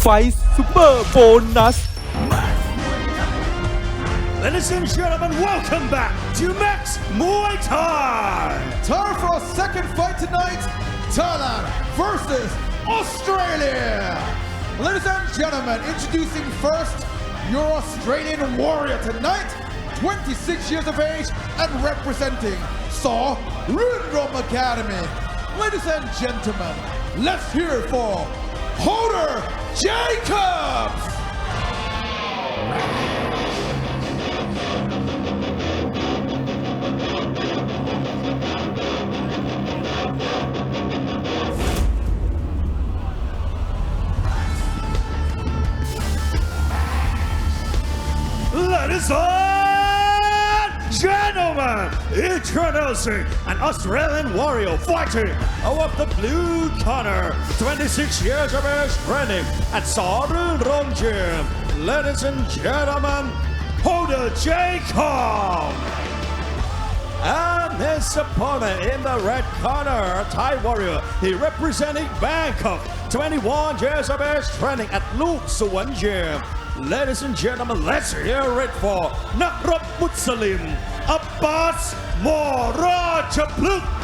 ไฟซูเปอร์โบนัส Ladies and gentlemen, welcome back to Max Muay Thai. Time for our second fight tonight. Thailand versus Australia. Ladies and gentlemen, introducing first your Australian warrior tonight, 26 years of age and representing Saw Rundrom Academy. Ladies and gentlemen, let's hear it for Holder Jacobs. Ladies and gentlemen, introducing an Australian warrior fighting Oh, of the blue corner, 26 years of age training at Sarul Rom Gym. Ladies and gentlemen, Hoda Jacob! And his opponent in the red corner, Thai Warrior, he representing Bangkok, 21 years of age training at Luke Suwan Gym. Ladies and gentlemen, let's hear it for Nakrab Mutsalim, Abbas Morajapluk!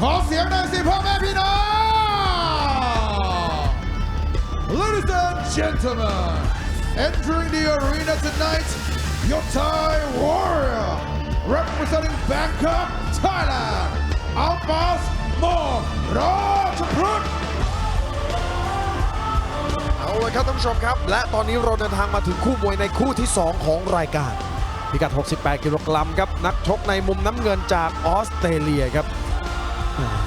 ขอเสียงหน่อยสิพ่อแม่พี่น้อง Ladies and gentlemen, entering the arena tonight, your Thai warrior, representing Bangkok, Thailand, Abbas Mo Rajaput. เอาเลยครับท่านผู้ชมครับ และตอนนี้เราเดินทางมาถึงคู่มวยในคู่ที่ 2 ของรายการ พิกัด 68 กิโลกรัมครับ นักชกในมุมน้ำเงินจากออสเตรเลียครับ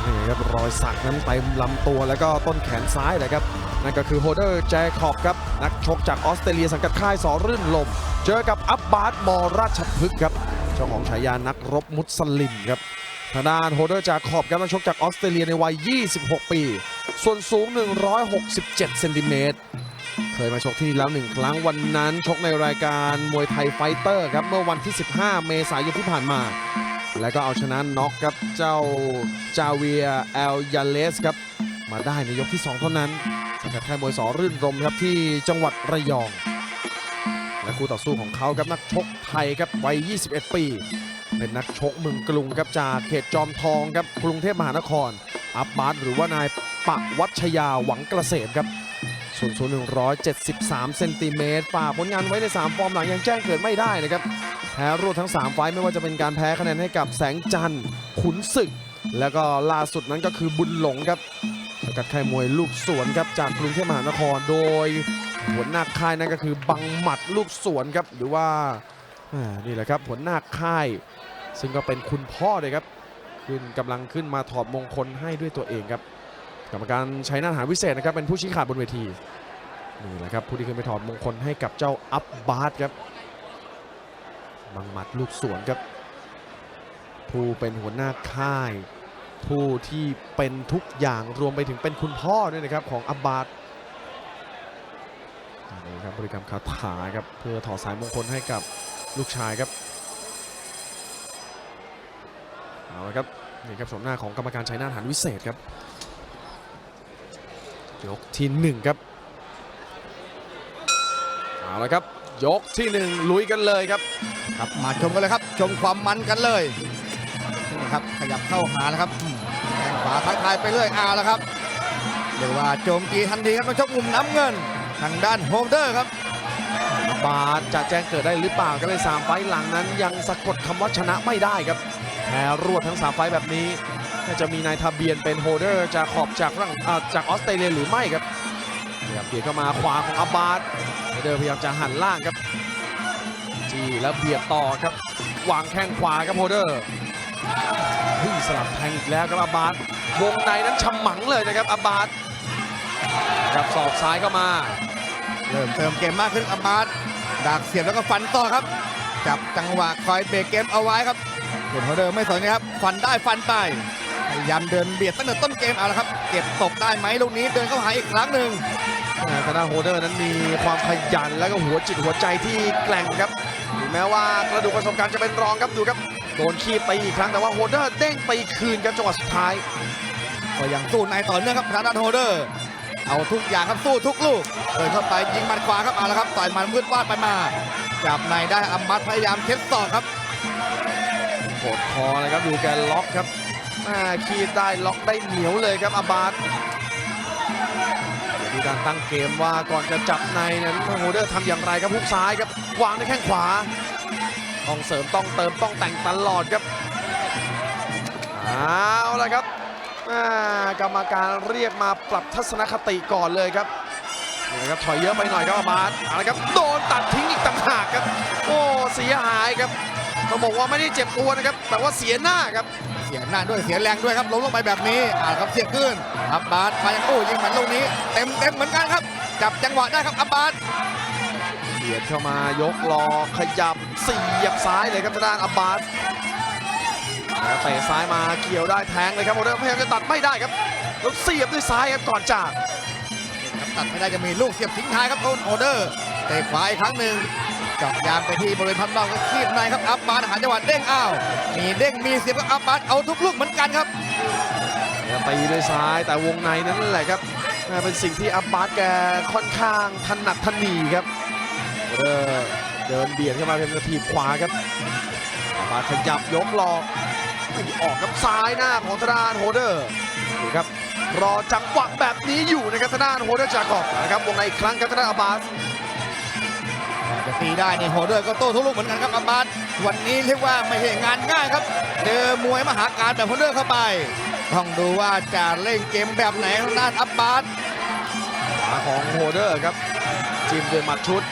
นี่ครับรอยสักนั้นเต็มลำตัวแล้วก็ต้นแขนซ้ายเลยครับ นั่นก็คือโฮเดอร์แจคอบครับ นักชกจากออสเตรเลียสังกัดค่ายสอรื่นลม เจอกับอับบาสมอราชพฤกษ์ครับ จ้าของฉายานักรบมุสลิมครับทางด้านโฮเดอร์จาคอบครับนักชกจากออสเตรเลียในวัย 26 ปี ส่วนสูง 167 เซนติเมตร เคยมาชกที่นี่แล้วหนึ่งครั้งวันนั้นชกในรายการมวยไทยไฟเตอร์ครับ เมื่อวันที่ 15 เมษายนที่ผ่านมา แล้วก็เอาชนะน็อกครับเจ้าจาเวียแอลยาเลสครับ มาได้ในยกที่ 2 เท่านั้นสังกัดค่ายมวยสอรื่นรมครับที่จังหวัดระยอง และคู่ต่อสู้ของเขาครับนักชกไทยครับวัย 21 ปี เป็นนักชกเมืองกรุงครับจากเขตจอมทองครับกรุงเทพมหานคร อับบาสหรือว่านายปะวัชยาหวังเกษมครับส่วนสูง173เซนติเมตรฝากผลงานไว้ใน 3 ฟอร์มหลังยังแจ้งเกิดไม่ได้นะครับแพ้รวดทั้ง 3 ไฟไม่ว่าจะเป็นการแพ้คะแนนให้กับแสงจันทร์ขุนศึก แล้วก็ล่าสุดนั้นก็คือบุญหลงครับสกัดค่ายมวยลูกสวนครับจากกรุงเทพมหานครโดย หัวหน้าค่ายนั่นก็คือบังหมัดลูกสวนครับหรือว่านี่แหละครับหัวหน้าค่าย ซึ่งก็เป็นคุณพ่อเลยครับขึ้นกำลังขึ้นมาถอดมงคลให้ด้วยตัวเองครับกรรมการใชัยนาหารวิเศษนะครับเป็นผู้ชี้ขาดบนเวทีนี่แหละครับผู้ที่ขึ้นไปถอดมงคลให้กับเจ้าอับบาสครับบังหมัดลูกสวนครับ ผู้เป็นหัวหน้าค่าย ผู้ที่เป็นทุกอย่างรวมไปถึงเป็นคุณพ่อด้วยนะครับของอับบา นี่ครับบริกรรมคาถาครับเพื่อถอดสายมงคลให้กับลูกชายครับเอาละครับนี่ครับชมหน้าของกรรมการชัยนาทหารวิเศษครับยกที่หนึ่งครับเอาละครับ ยกที่หนึ่งลุยกันเลยครับครับมาชมกันเลยครับ ชมความมันกันเลยนี่ครับขยับเข้าหานะครับแข้งขวาทักทายไปเรื่อยอาแล้วครับเรียกว่าโจมตีทันทีครับนักชกมุมน้ำเงิน ทางด้านโฮมเดอร์ครับบาสจะแจ้งเกิดได้หรือเปล่าก็เลย3ไฟล์หลังนั้น ยังสะกดคำว่าชนะไม่ได้ครับแพ้รวดทั้ง3ไฟล์แบบนี้น่าจะมีนายทะเบียนเป็นโฮเดอร์จากขอบจากรังอ่าจากออสเตรเลียหรือไม่ครับพยายามเบียดเข้ามาขวาของอับบาสโฮเดอร์พยายามจะหันล่างครับจีแล้วเบียดต่อครับวางแข้งขวาครับโฮเดอร์พึ่งสลับแทงอีกแล้วครับอับบาสวงในนั้นฉมังเลยนะครับอับบาสกับศอกซ้ายเข้ามา เริ่มเติมเกมมากขึ้นอับบาสดักเสียบแล้วก็ฟันต่อครับ จับจังหวะคอยเบรกเกมเอาไว้ครับส่วนโฮมเดอร์ไม่สนนะครับฟันได้ฟันไปพยายามเดินเบียดตั้งแต่ต้นเกมเอาละครับ เก็บตกได้ไหมลูกนี้เดินเข้าหาอีกครั้งหนึ่งอ่าทางด้านโฮเดอร์นั้นมีความขยันแล้วก็หัวจิตหัวใจที่แกร่งครับถึงแม้ว่ากระดูกประสบการณ์จะเป็นรองครับดูครับโดนคีบไปอีกครั้งแต่ว่าโฮเดอร์เด้งไปคืนครับจังหวะสุดท้าย ก็ยังสู้ในต่อเนื่องครับทางด้านโฮเดอร์ เอาทุกอย่างครับสู้ทุกลูกเดินเข้าไปยิงมัดขวาครับเอาละครับต่อยมันมืดวาดไปมาจับในได้อัมมัดพยายามเช็ดศอกครับกดคอเลยครับดูแกล็อกครับอ่าคีบได้ล็อกได้เหนียวเลยครับอาบาสเดี๋ยวดูการตั้งเกมว่าก่อนจะจับในนั้นโฮเดอร์ทำอย่างไรครับฮุกซ้ายครับวางด้วยแข้งขวาต้องเสริมต้องเติมต้องแต่งตลอดครับเอาละครับ กรรมการเรียกมาปรับทัศนคติก่อนเลยครับนี่นะครับถอยเยอะไปหน่อยครับอาบาสเอาละครับโดนตัดทิ้งอีกต่างหากครับ โอ้เสียหายครับต้องบอกว่าไม่ได้เจ็บตัวนะครับ แต่ว่าเสียหน้าครับเสียหน้าด้วยเสียแรงด้วยครับล้มลงไปแบบนี้อ่าครับเสียบขึ้นอับบาสมายังโอ้ยิงหมันลูกนี้เต็มเต็มเหมือนกันครับ จับจังหวะได้ครับอับบาสเบียดเข้ามายกรอขยับเสียบซ้ายเลยครับทางด้านอับบาสแล้ว เตะซ้ายมาเกี่ยวได้แทงเลยครับโอเดอร์พยายามจะตัดไม่ได้ครับแล้วเสียบด้วยซ้ายครับก่อนจากตัดไม่ได้จะมีลูกเสียบทิ้งท้ายครับโอนโอเดอร์เตะขวาอีกครั้งหนึ่งเจาะยางไปที่บริเวณพับเบ้าก็คีบในครับอับบาสหาจังหวะเด้งอ้าวมีเด้งมีเสียบกับอับบาสเอาทุกลูกเหมือนกันครับตีด้วยซ้ายแต่วงในนั่นแหละครับน่าเป็นสิ่งที่อับบาสแกค่อนข้างถนัดถนีครับโอเดอร์เดินเบียดเข้ามาเป็นกระทีบขวาครับอับบาสขยับยกหลอก ออกกับซ้ายหน้าของทางด้านโฮเดอร์นี่ครับรอจังหวะแบบนี้อยู่นะครับทางด้านโฮเดอร์จากอบนะครับวงในอีกครั้งครับทางด้านอับบาสจะตีได้นี่โฮเดอร์ก็โต้ทุกลูกเหมือนกันครับอับบาสวันนี้เรียกว่าไม่ใช่งานง่ายครับเจอมวยมหาการแบบโฮเดอร์เข้าไปต้องดูว่าจะเล่นเกมแบบไหนทางด้านอับบาสขวาของโฮเดอร์ครับจิ้มด้วยหมัดชุด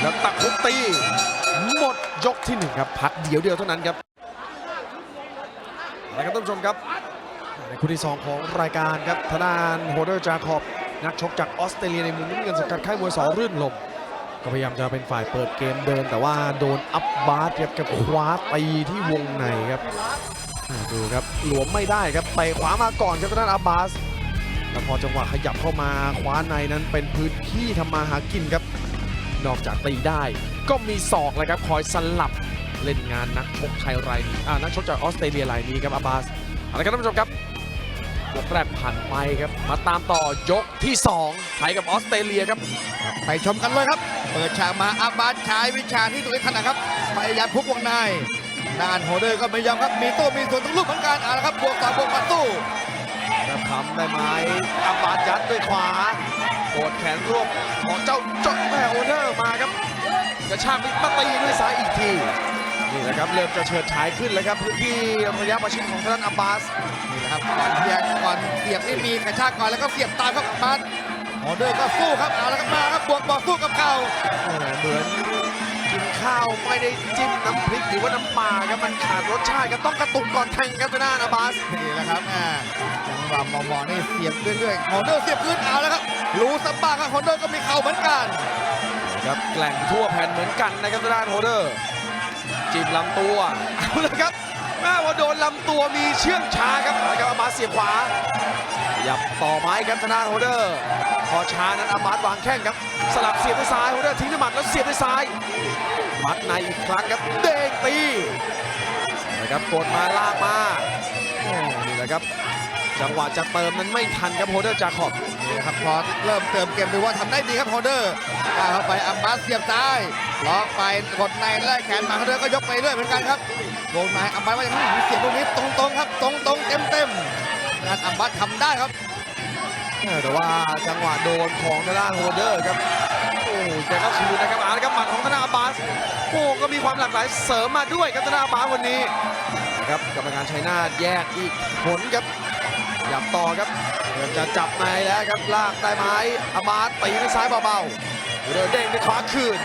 แล้วตักคุกตี หมดยกที่หนึ่งครับ พักเดียวเดียวเท่านั้นครับ เอาละครับท่านผู้ชมครับในคู่ที่ 2 ของรายการครับทางด้านโฮเดอร์จาคอบนักชกจากออสเตรเลียในมุมน้ำเงินสังกัดค่ายมวยสอรื่นลม ก็พยายามจะเป็นฝ่ายเปิดเกมเดิน แต่ว่าโดนอัพบาร์ครับกับคว้าตีที่วงในครับดูครับหลวมไม่ได้ครับเตะขวามาก่อนครับทางด้านอับบาสแล้วพอจังหวะขยับเข้ามาคว้าในนั้นเป็นพื้นที่ทำมาหากินครับ นอกจากตีได้ ก็มีศอกเลยครับคอยสลับ เล่นงานนักชกไทยรายนี้อ่านักชกจากออสเตรเลียรายนี้ครับอาบาสเอาละครับท่านผู้ชมครับยกแรกผ่านไปครับ มาตามต่อยกที่2ไทยกับออสเตรเลียครับ ไปชมกันเลยครับ เปิดฉากมาอาบาสใช้วิชาที่ตัวเองถนัดครับพยายามพุกวงในด้านโฮเดอร์ก็ไม่ยอมครับมีโต้มีส่วนทุกลูกเหมือนกันเอาละครับบวกต่อบวกมาสู้แล้วทำได้ไหมอาบาสยัดด้วยขวาโกดแขนรวบของเจ้าจดแม่โอเนอร์มาครับกระชากมาตีด้วยซ้ายอีกที นี่แหละครับเริ่มจะเฉิดฉายขึ้นแล้วครับพื้นที่ระยะประชิดของทางด้านอับบาสนี่แหละครับก่อนเพียงก่อนเสียบนี่มีกระชากก่อนแล้วก็เสียบตามครับอาบาสโฮเดอร์ก็สู้ครับเอาละครับมาครับบวกบอกสู้กับเข่าแหม่เหมือนกินข้าวไม่ได้จิ้มน้ำพริกหรือว่าน้ำปลาครับมันขาดรสชาติครับต้องกระตุกก่อนแทงครับทางด้านอาบาสนี่แหละครับอ่าจังหวะหมอๆนี่เสียบเรื่อยๆโฮเดอร์เสียบขึ้นเอาแล้วครับรู้สบ้างครับโฮเดอร์ก็มีเข่าเหมือนกันครับแกล่งทั่วแผ่นเหมือนกันนะครับทางด้านโฮเดอร์ จิ้มลำตัวเอาเลยครับแม่ว่าโดนลำตัวมีเชื่องช้าครับเอาละครับอาบาสเสียบขวาขยับต่อไม้ครับทางด้านโฮเดอร์พอช้านั้นอาบาสวางแข้งครับ สลับเสียบด้วยซ้ายโฮเดอร์ทิ้งด้วยหมัดแล้วเสียบด้วยซ้ายมัดในอีกครั้งครับเด้งตีนะครับกดมาลากมาโอ้นี่แหละครับจังหวะจะเติมนั้นไม่ทันครับโฮเดอร์จาขอบนี่นะครับพอเริ่มเติมเกมดูว่าทำได้ดีครับโฮเดอร์ก้าวเข้าไปอัมบาสเสียบซ้าย ล็อกไปกดในไล่แขนมาโฮเดอร์ก็ยกไปเรื่อยเหมือนกันครับวงในอัมบาสว่าอย่างนี้เสียบตรงนี้ตรงๆครับ ตรงๆเต็มๆงานอัมบาสทำได้ครับแต่ว่าจังหวะโดนของทางด้านโฮเดอร์ครับโอ้แกก็คืนนะครับอาร์ครับหมัดของทางด้านอาบาสโอ้ก็มีความหลากหลายเสริมมาด้วยครับทางด้านอาบาสวันนี้นะครับกรรมการชัยนาทแยกอีกผลครับหยับต่อครับเริ่มจะจับในแล้วครับลากได้ไหมอาบาสตีด้วยซ้ายเบาๆโฮเดอร์เด้งด้วยขวาคืน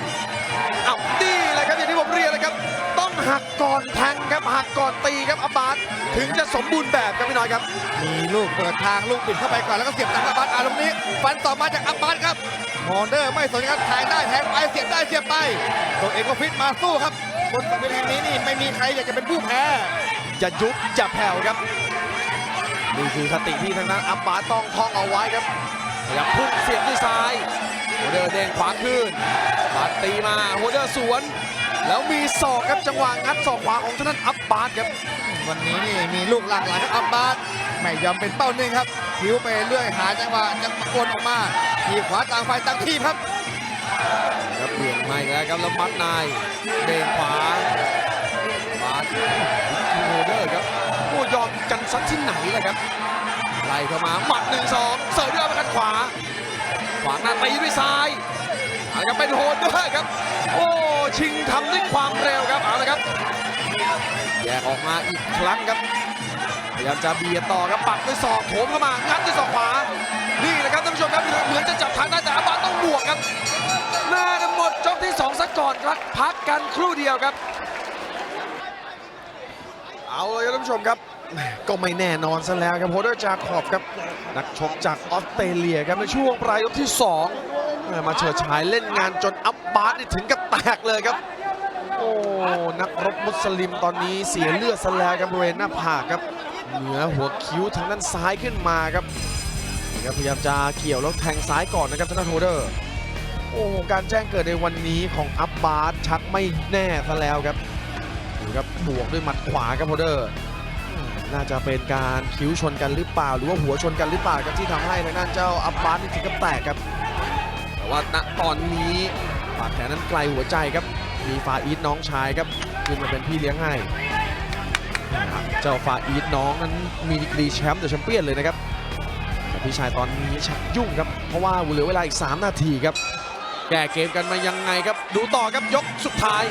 เรียนเลยครับ ต้องหักก่อนแทงครับหักก่อนตีครับอาบาสถึงจะสมบูรณ์แบบครับพี่น้อยครับ มีลูกเปิดทางลูกปิดเข้าไปก่อนแล้วก็เสียบทางอัมบาสอ่าตรงนี้ ฟันต่อมาจากอัมบาสครับโฮเดอร์ไม่สนครับแทงได้แทงไปเสียบได้เสียบไปตัวเองก็ฟิตมาสู้ครับบนสังเวียนแห่งนี้นี่ไม่มีใครอยากจะเป็นผู้แพ้อย่ายุบอย่าแผ่วครับนี่คือคติที่ทางนั้นอับบาสต้องท่องเอาไว้ครับพยายามพุ่งเสียบด้วยซ้ายโฮเดอร์เด้งขวาขึ้นบาสตีมาโฮเดอร์สวน แล้วมีศอกครับจังหวะงัดศอกขวาของทางนั้นอับบาสครับวันนี้นี่มีลูกหลากหลายครับอับบาสไม่ยอมเป็นเป้าหนึ่งครับผิวไปเรื่อยหาจังหวะจะตะโกนออกมาทีบขวาต่างฝ่ายต่างทีบครับครับเปลี่ยนมาอีกแล้วครับแล้วมัดนายเด้งขวาบาสโฮเดอร์ครับโอ้ยอมกันสักที่ไหนเลยครับไล่เข้ามาหมัดหนึ่งสองเสิร์ฟด้วยอัปเปอร์คัดขวาขวางหน้าตีด้วยซ้าย เอาละครับเป็นโฮเดอร์ครับ โอ้ชิงทำด้วยความเร็วครับเอาละครับแยกออกมาอีกครั้งครับพยายามจะเบียดต่อครับปักด้วยศอกโถมเข้ามางัดด้วยศอกขวา นี่นะครับท่านผู้ชมครับเหมือนจะจับทางได้แต่อาบาต้องบวกครับหน้ากันหมดจบที่สองสักก่อนครับพักกันครู่เดียวครับ เอาเลยท่านผู้ชมครับ ก็ไม่แน่นอนซะแล้วครับโฮเดอร์จาคอบครับ นักชกจากออสเตรเลียครับในช่วงปลายยกที่ 2 มาเฉิดฉายเล่นงานจนอับบาสนี่ถึงกับแตกเลยครับ โอ้นักรบมุสลิมตอนนี้เสียเลือดซะแล้วครับบริเวณหน้าผากครับ เหนือหัวคิ้วทางด้านซ้ายขึ้นมาครับครับพยายามจะเกี่ยวแล้วแทงซ้ายก่อนนะครับทางด้านโฮเดอร์ โอ้การแจ้งเกิดในวันนี้ของอับบาสชักไม่แน่ซะแล้วครับดูครับบวกด้วยหมัดขวาครับโฮเดอร์น่าจะเป็นการคิ้วชนกันหรือเปล่า หรือว่าหัวชนกันหรือเปล่าครับที่ทำให้ทางด้านเจ้าอับบาสนี่ถึงกับแตกครับ แต่ว่าณตอนนี้บาดแผลนั้นไกลหัวใจครับ มีฟาอีทน้องชายครับขึ้นมาเป็นพี่เลี้ยงให้ เจ้าฟาอีทน้องนั้นมีดีกรีแชมป์เดอะแชมเปี้ยนเลยนะครับแต่พี่ชายตอนนี้ชักยุ่งครับ เพราะว่าเหลือเวลาอีก 3 นาทีครับ แก้เกมกันมายังไงครับ ดูต่อครับยกสุดท้าย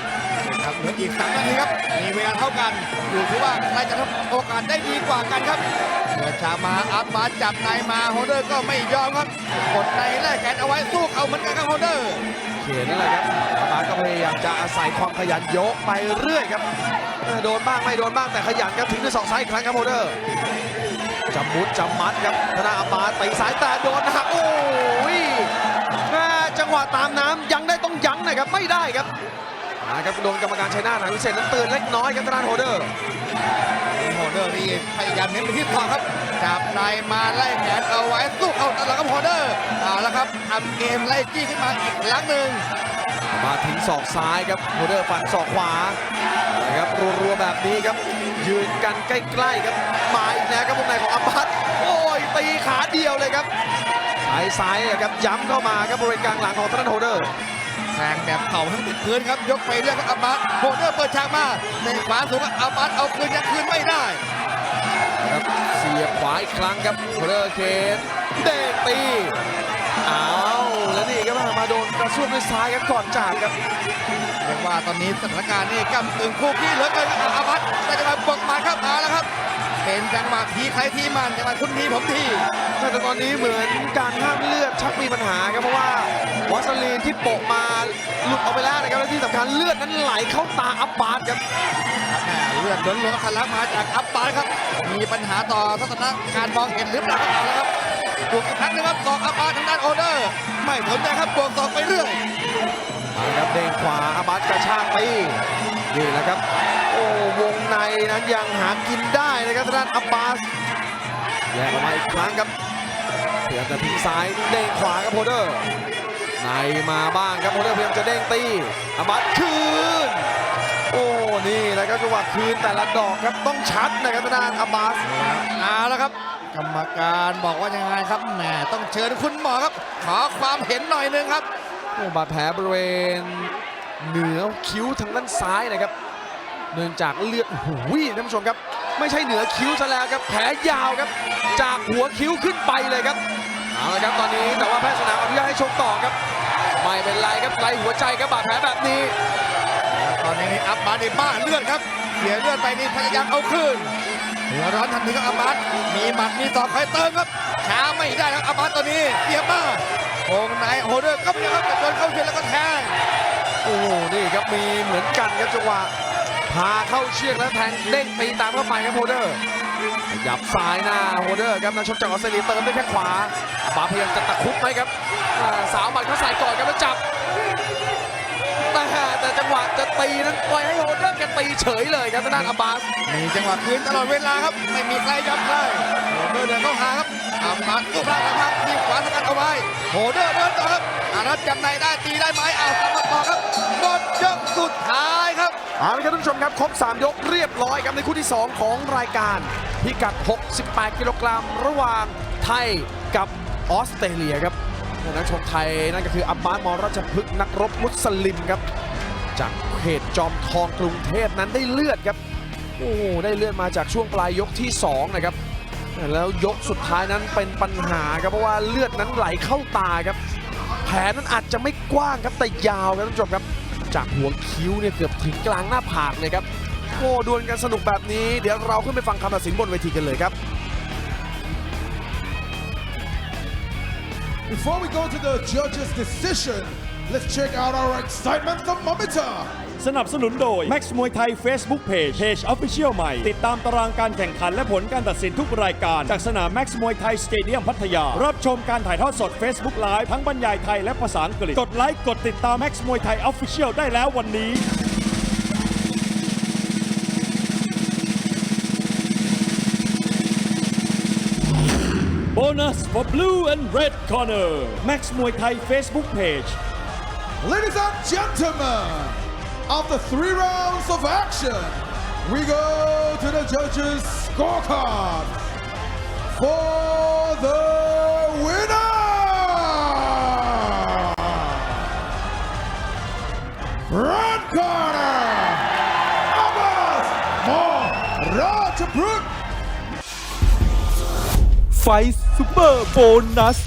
ครับเหลืออีกสามนาทีครับ มีเวลาเท่ากันอยู่ที่ว่าใครจะทำโอกาสได้ดีกว่ากันครับเมื่อชามาอัพมาจับในมาโฮเดอร์ก็ไม่ยอมครับกดในแลกแขนเอาไว้สู้เขาเหมือนกันครับโฮเดอร์เขียนนั่นแหละครับอาบาก็พยายามจะอาศัยความขยันยกไปเรื่อยครับโดนบ้างไม่โดนบ้างแต่ขยันครับถึงด้วยศอกซ้ายอีกครั้งครับโฮเดอร์จำมุดจำมัดครับธนาอาบาสตีสายแต่โดนหักโอ้ยจังหวะตามน้ำยังได้ต้องยั้งนะครับไม่ได้ครับ นะครับโดนกรรมการชัยนาทหาวิเศษนั้นเตือนเล็กน้อยครับธนาโฮเดอร์โฮเดอร์นี่พยายามเน้นไปที่คอครับจับในมาไล่แขนเอาไว้สู้เอาตลอดครับโฮเดอร์เอาละครับทำเกมไล่จี้ขึ้นมาอีกครั้งหนึ่งมาถึงศอกซ้ายครับโฮเดอร์ฟันศอกขวานะครับรัวๆแบบนี้ครับยืนกันใกล้ๆครับมาอีกแล้วครับวงในของอัปปัตโอ้ยตีขาเดียวเลยครับสายซ้ายครับย้ำเข้ามาครับบริเวณกลางหลังของทางด้านโฮเดอร์ แทงแบบเข่าทั้งติดพื้นครับ ยกไปเรื่อยครับอับบัสโฮเดอร์เปิดฉากมาเตะขวาสูงครับอับบัสเอาคืนยังคืนไม่ได้ครับเสียบขวาอีกครั้งครับโฮเดอร์เคสเดตีอ้าวแล้วนี่ครับมาโดนกระซวกด้วยซ้ายครับก่อนจากครับเรียกว่าตอนนี้สถานการณ์นี่กำกึ่งคู่ขี้เหลือเกินกับอับบัสได้จังหวะบวกมาครับเอาแล้วครับ เป็นจังหวะทีใครทีมันจังหวะคุณทีผมทีแต่ตอนนี้เหมือนการห้ามเลือดชักมีปัญหาครับเพราะว่าวอสลีนที่โปะมาหลุดออกไปแล้วนะครับและที่สำคัญเลือดนั้นไหลเข้าตาอับบาสครับแหม่เลือดล้นๆทะลักมาจากอับบัสครับ มีปัญหาต่อทัศนการมองเห็นหรือเปล่าครับเอาแล้วครับบวกอีกครั้งหนึงครับสอกอับบัสทางด้านโอเดอร์ ไม่สนใจครับบวกสอกไปเรื่อยเอาละครับเด้งขวาอาบัตกระชากตี นี่แหละครับ โอ้วงในนั้นยังหากินได้นะครับทางด้านอับบาสแยกออกมาอีกครั้งครับพยายามจะทิ้งซ้ายเด้งขวาครับโพเดอร์ในมาบ้างครับโพเดอร์พยายามจะเด้งตีอาบัตคืนโอ้นี่แหละครับจังหวะคืนแต่ละดอกครับต้องชัดนะครับทางด้านอับบาสเอาแล้วครับกรรมการบอกว่ายังไงครับแหมต้องเชิญคุณหมอครับ ขอความเห็นหน่อยหนึงครับโอ้บาดแผลบริเวณ เหนือคิ้วทางด้านซ้ายนะครับเนื่องจากเลือดโอ้โหท่านผู้ชมครับ ไม่ใช่เหนือคิ้วซะแล้วครับแผลยาวครับ จากหัวคิ้วขึ้นไปเลยครับเอาละครับตอนนี้แต่ว่าแพทย์สนามอนุญาตให้ชกต่อครับไม่เป็นไรครับไกลหัวใจครับบาดแผลแบบนี้ ตอนนี้อับบาในบ้าเลือดครับเสียเลือดไปนี่พยายามเอาคืนหัวร้อนทันทีครับอับบามีหมัดมีศอกคอยเติมครับช้าไม่ได้ครับอับบาตอนนี้เสียบ้าโองนายโฮเดอร์ก็ยังครับแต่โดนเข้าเชือกแล้วก็แทง โอ้โหนี่ครับมีเหมือนกันครับจังหวะพาเข้าเชือกแล้วแทงเด้งตีตามเข้าไปครับโฮเดอร์ขยับซ้ายหน้าโฮเดอร์ครับนักชกจากออสเตรเลียเติมด้วยแค่ขวาบาพยายามจะตะคุบไหมครับสาวหมัดเขาใส่ก่อนครับแล้วจับแต่จังหวะจะตีนั้นปล่อยให้โฮเดอร์แกตีเฉยเลยครับทางด้านอับบาสมีจังหวะคืนตลอดเวลาครับไม่มีใครยอมใโดอร์เดินเข้าหาครับอามาลูกร่างกระพักทีขวาสกัดเอาไว้โฮเดอร์เดินต่อครับอานัทจับในได้ตีได้ไหมเอากลับมต่อครับหมดยกสุดท้ายครับเอาละครับท่านผู้ชมครับครบ 3 ยกเรียบร้อยครับในคู่ที่ 2 ของรายการพิกัด 68 กิโลกรัมระหว่างไทยกับออสเตรเลียครับนักชกไทยนั่นก็คืออับบาสมอราชพฤกษ์นักรบมุสลิมครับ จากเขตจอมทองกรุงเทพนั้นได้เลือดครับโอ้ได้เลือดมาจากช่วงปลายยกที่ 2 นะครับ แล้วยกสุดท้ายนั้นเป็นปัญหาครับเพราะว่าเลือดนั้นไหลเข้าตาครับแผลนั้นอาจจะไม่กว้างครับแต่ยาวครับท่านผู้ชมครับ จากหัวคิ้วเนี่ยเกือบถึงกลางหน้าผากเลยครับโอ้ดวลกันสนุกแบบนี้ เดี๋ยวเราขึ้นไปฟังคำตัดสินบนเวทีกันเลยครับ Before we go to the judges' decision, let's check out our excitement thermometer. สนับสนุนโดย Max มวยไทย Facebook Page Page Official ใหม่ ติดตามตารางการแข่งขันและผลการตัดสินทุกรายการ จากสนาม Max มวยไทยสเตเดียมพัทยา รับชมการถ่ายทอดสด Facebook Live ทั้งบรรยายไทยและภาษาอังกฤษ กดไลค์กดติดตาม Max มวยไทย Official ได้แล้ววันนี้ Bonus for blue and red corner Max มวยไทย Facebook Page Ladies and gentlemen, after three rounds of action, we go to the judges' scorecard for the winner. Red corner, Abbas Morajaput. ไฟซุปเปอร์โบนัส